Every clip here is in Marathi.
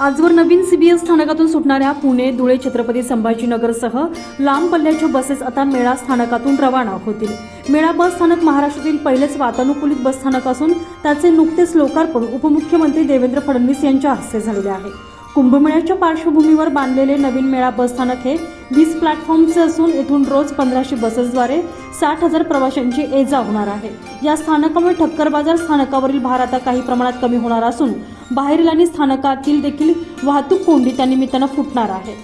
आजवर नवीन सीबीएस स्थानकातून सुटणाऱ्या पुणे धुळे छत्रपती संभाजीनगरसह लांब पल्ल्याच्या बसेस आता मेळा स्थानकातून रवाना होतील. मेळा बस स्थानक महाराष्ट्रातील पहिलेच वातानुकूलित बस स्थानक असून त्याचे नुकतेच लोकार्पण उपमुख्यमंत्री देवेंद्र फडणवीस यांच्या हस्ते झालेले आहे. कुंभमेळ्याच्या पार्श्वभूमीवर बांधलेले नवीन मेळा बस स्थानक हे वीस प्लॅटफॉर्मचे असून येथून रोज पंधराशे बसेसद्वारे साठ हजार प्रवाशांची ये जा होणार आहे. या स्थानकामुळे ठक्कर बाजार स्थानकावरील भार आता काही प्रमाणात कमी होणार असून बाहेरील आणि स्थानकातील देखील वाहतूक कोंडी त्या निमित्तानं फुटणार आहे.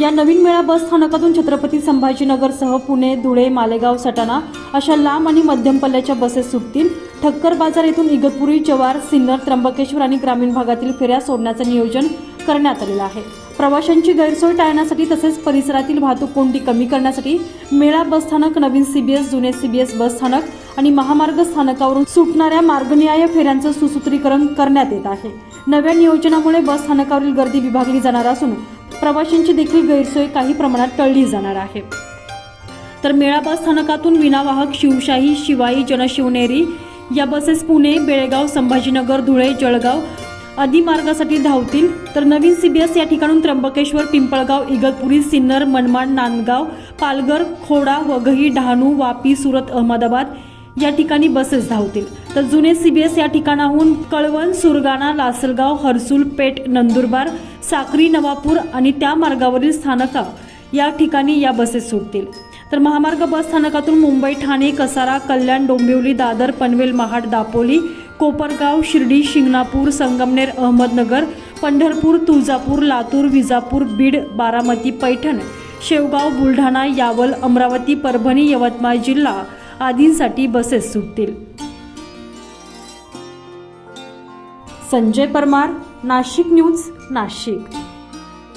या नवीन मेळा बस स्थानकातून छत्रपती संभाजीनगरसह पुणे धुळे मालेगाव सटाणा अशा लांब आणि मध्यम पल्ल्याच्या बसेस सुटतील. ठक्कर बाजार येथून इगतपुरी जवार सिन्नर त्र्यंबकेश्वर आणि ग्रामीण भागातील फेऱ्या सोडण्याचं नियोजन करण्यात आलेलं आहे. प्रवाशांची गैरसोय टाळण्यासाठी तसेच परिसरातील वाहतूक कोंडी कमी करण्यासाठी मेळा बसस्थानक नवीन सी नवीन सीबीएस जुने सीबीएस बस स्थानक आणि महामार्ग स्थानकावरून सुटणाऱ्या मार्गन्याय फेऱ्यांचं सुसूत्रीकरण करण्यात येत आहे. नव्या नियोजनामुळे बस स्थानकावरील गर्दी विभागली जाणार असून प्रवाशांची देखील गैरसोय काही प्रमाणात टळली जाणार आहे. तर मेळा बस स्थानकातून विनावाहक शिवशाही शिवाई जनशिवनेरी या बसेस पुणे बेळगाव संभाजीनगर धुळे जळगाव आदी मार्गासाठी धावतील. तर नवीन सीबीएस या ठिकाणून त्र्यंबकेश्वर पिंपळगाव इगतपुरी सिन्नर मनमाड नांदगाव पालघर खोडा वघई डहाणू वापी सुरत अहमदाबाद या ठिकाणी बसेस धावतील. तर जुने सीबीएस या ठिकाणाहून कळवण सुरगाणा लासलगाव हर्सुल पेठ नंदुरबार साक्री नवापूर आणि त्या मार्गावरील स्थानका या ठिकाणी या बसेस सुटतील. तर महामार्ग बस स्थानकातून मुंबई ठाणे कसारा कल्याण डोंबिवली दादर पनवेल महाड दापोली कोपरगाव शिर्डी शिंगणापूर संगमनेर अहमदनगर पंढरपूर तुळजापूर लातूर विजापूर बीड बारामती पैठण शेवगाव बुलढाणा यावल अमरावती परभणी यवतमाळ जिल्हा आदींसाठी बसेस सुटतील. संजय परमार नाशिक न्यूज नाशिक.